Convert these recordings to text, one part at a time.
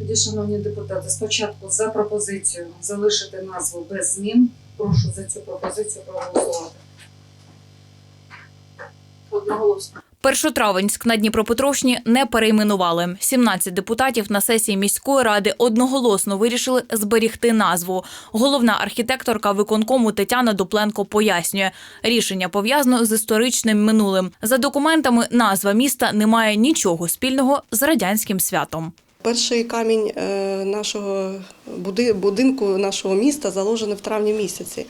Тоді, шановні депутати, спочатку за пропозицію залишити назву без змін. Прошу за цю пропозицію проголосувати. Одноголосно. Першотравенськ на Дніпропетровщині не перейменували. 17 депутатів на сесії міської ради одноголосно вирішили зберігти назву. Головна архітекторка виконкому Тетяна Дупленко пояснює, рішення пов'язано з історичним минулим. За документами, назва міста не має нічого спільного з радянським святом. Перший камінь е, нашого будинку нашого міста заложений в травні місяці.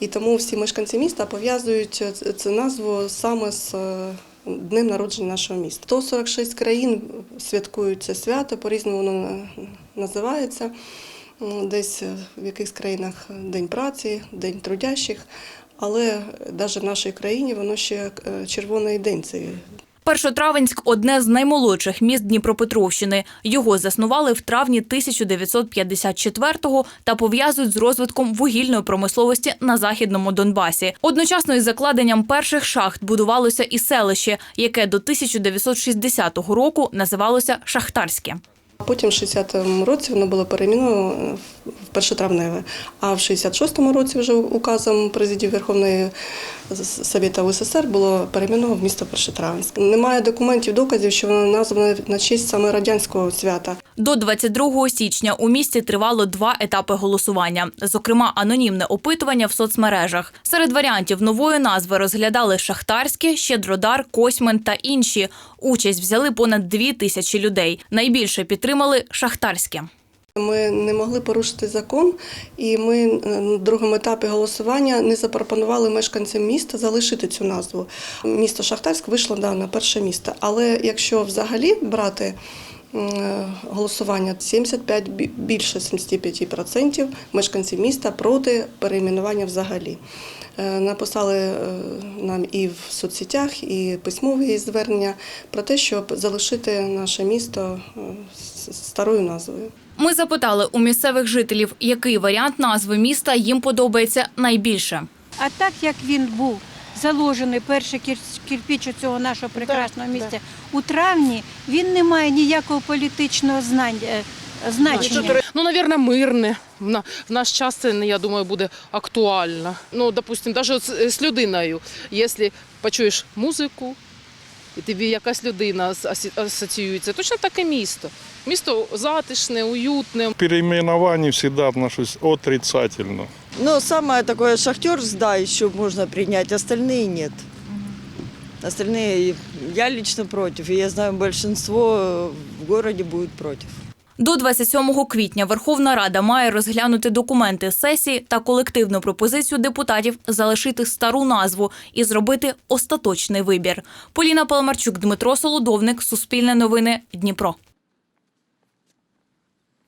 І тому всі мешканці міста пов'язують цю назву саме з е, днем народження нашого міста. 146 країн святкують це свято, по-різному воно називається. Десь е, в якихось країнах День праці, День трудящих. Але навіть в нашій країні воно ще е, червоний день. Це Першотравенськ одне з наймолодших міст Дніпропетровщини. Його заснували в травні 1954-го та пов'язують з розвитком вугільної промисловості на західному Донбасі. Одночасно із закладенням перших шахт будувалося і селище, яке до 1960 року називалося Шахтарське. Потім в 60-му році воно було перейменовано в першотравневе, а в 66-му році вже указом президії Верховної Совєта УССР було перейменовано в місто Першотравенськ. Немає документів, доказів, що воно назване на честь саме радянського свята. До 22 січня у місті тривало два етапи голосування, зокрема анонімне опитування в соцмережах. Серед варіантів нової назви розглядали Шахтарське, Щедродар, Косьмен та інші. Участь взяли понад дві тисячі людей. Найбільше підтримали Шахтарське. Ми не могли порушити закон, і ми е, на другому етапі голосування не запропонували мешканцям міста залишити цю назву. Місто Шахтарськ вийшло да, на перше місто. Але якщо взагалі брати голосування, 75, бі- більше 75% мешканців міста проти перейменування взагалі. Е, Написали е, нам і в соцсетях, і письмові звернення про те, щоб залишити наше місто е, старою назвою. Ми запитали у місцевих жителів, який варіант назви міста їм подобається найбільше. А так як він був заложений перший кір- кирпіч у цього нашого прекрасного місця у травні, він не має ніякого політичного знань, е, значення. Ну, наверное, мирне. В на- в наш час це, я думаю, буде актуально. Ну, допустим, навіть з, з людиною, якщо почуєш музику, і тобі якась людина асоціюється, точно таке місто. Місто затишне, уютне. переименование всегда отношусь отрицательно. Ну, самое такое шахтерс, да, еще можно принять, остальные нет. Остальные я лично против, и я знаю, большинство в городе будет против. До 27 квітня Верховна Рада має розглянути документи сесії та колективну пропозицію депутатів залишити стару назву і зробити остаточний вибір. Поліна Паламарчук, Дмитро Солодовник, Суспільне новини, Дніпро.